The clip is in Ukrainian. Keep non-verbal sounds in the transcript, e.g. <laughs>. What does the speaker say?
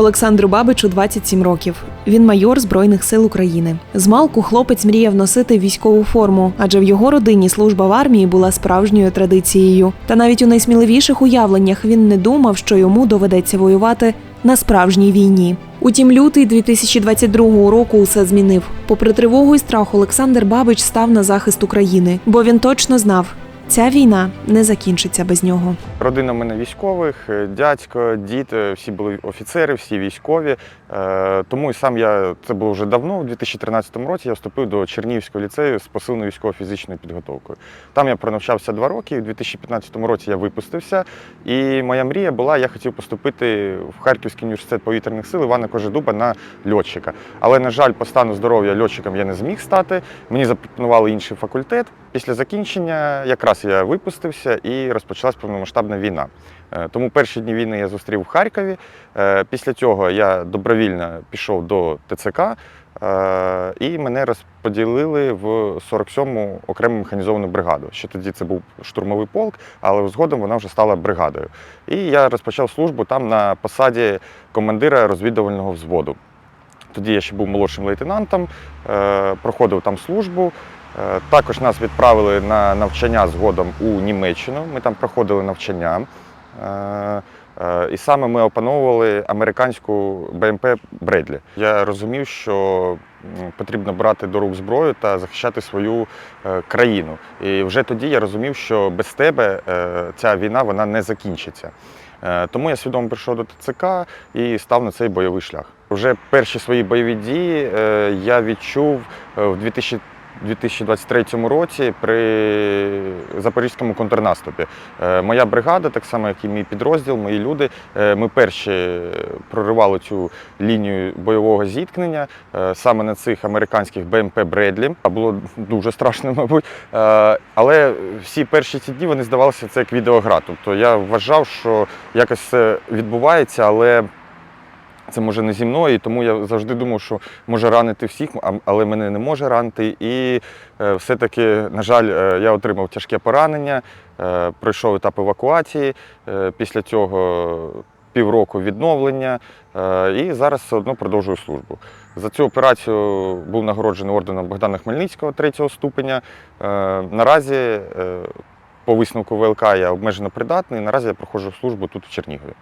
Олександру Бабичу 27 років. Він майор Збройних сил України. Змалку хлопець мріяв носити військову форму, адже в його родині служба в армії була справжньою традицією. Та навіть у найсміливіших уявленнях він не думав, що йому доведеться воювати на справжній війні. Утім, лютий 2022 року усе змінив. Попри тривогу і страх, Олександр Бабич став на захист України, бо він точно знав, ця війна не закінчиться без нього. Родина в мене військових, е, дядько, дід, всі були офіцери, всі військові. Е, Тому і сам я це було вже давно, у 2013 році я вступив до Чернігівського ліцею з посиленою військово-фізичною підготовкою. Там я пронавчався два роки, і у 2015 році я випустився. І моя мрія була, я хотів поступити в Харківський університет повітряних сил Івана Кожедуба на льотчика. Але, на жаль, по стану здоров'я льотчиком я не зміг стати. Мені запропонували інший факультет. Після закінчення якраз я випустився і розпочалась повномасштабна війна. Е, Тому перші дні війни я зустрів в Харкові. Е, Після цього я добровільно пішов до ТЦК е, і мене розподілили в 47-му окрему механізовану бригаду. Ще тоді це був штурмовий полк, але згодом вона вже стала бригадою. І я розпочав службу там на посаді командира розвідувального взводу. Тоді я ще був молодшим лейтенантом, проходив там службу. Е, Також нас відправили на навчання згодом у Німеччину. Ми там проходили навчання. Е, е, І саме ми опановували американську БМП Бредлі. Я розумів, що потрібно брати до рук зброю та захищати свою країну. І вже тоді я розумів, що без тебе ця війна вона не закінчиться. Тому я свідомо прийшов до ТЦК і став на цей бойовий шлях. Вже перші свої бойові дії я відчув в 2000 2023 році при запорізькому контрнаступі. Е, Моя бригада, так само як і мій підрозділ, мої люди, е, ми перші проривали цю лінію бойового зіткнення е, саме на цих американських БМП Бредлі. Було дуже страшно, <laughs> мабуть. Але всі перші ці дні вони здавалися це як відеогра. Тобто я вважав, що якось це відбувається, але це може не зі мною, тому я завжди думав, що може ранити всіх, але мене не може ранити. І е, все-таки, на жаль, е, я отримав тяжке поранення, е, пройшов етап евакуації. Після цього півроку відновлення і зараз все одно продовжую службу. За цю операцію був нагороджений орденом Богдана Хмельницького третього ступеня. Наразі по висновку ВЛК я обмежено придатний. Наразі я проходжу службу тут в Чернігові.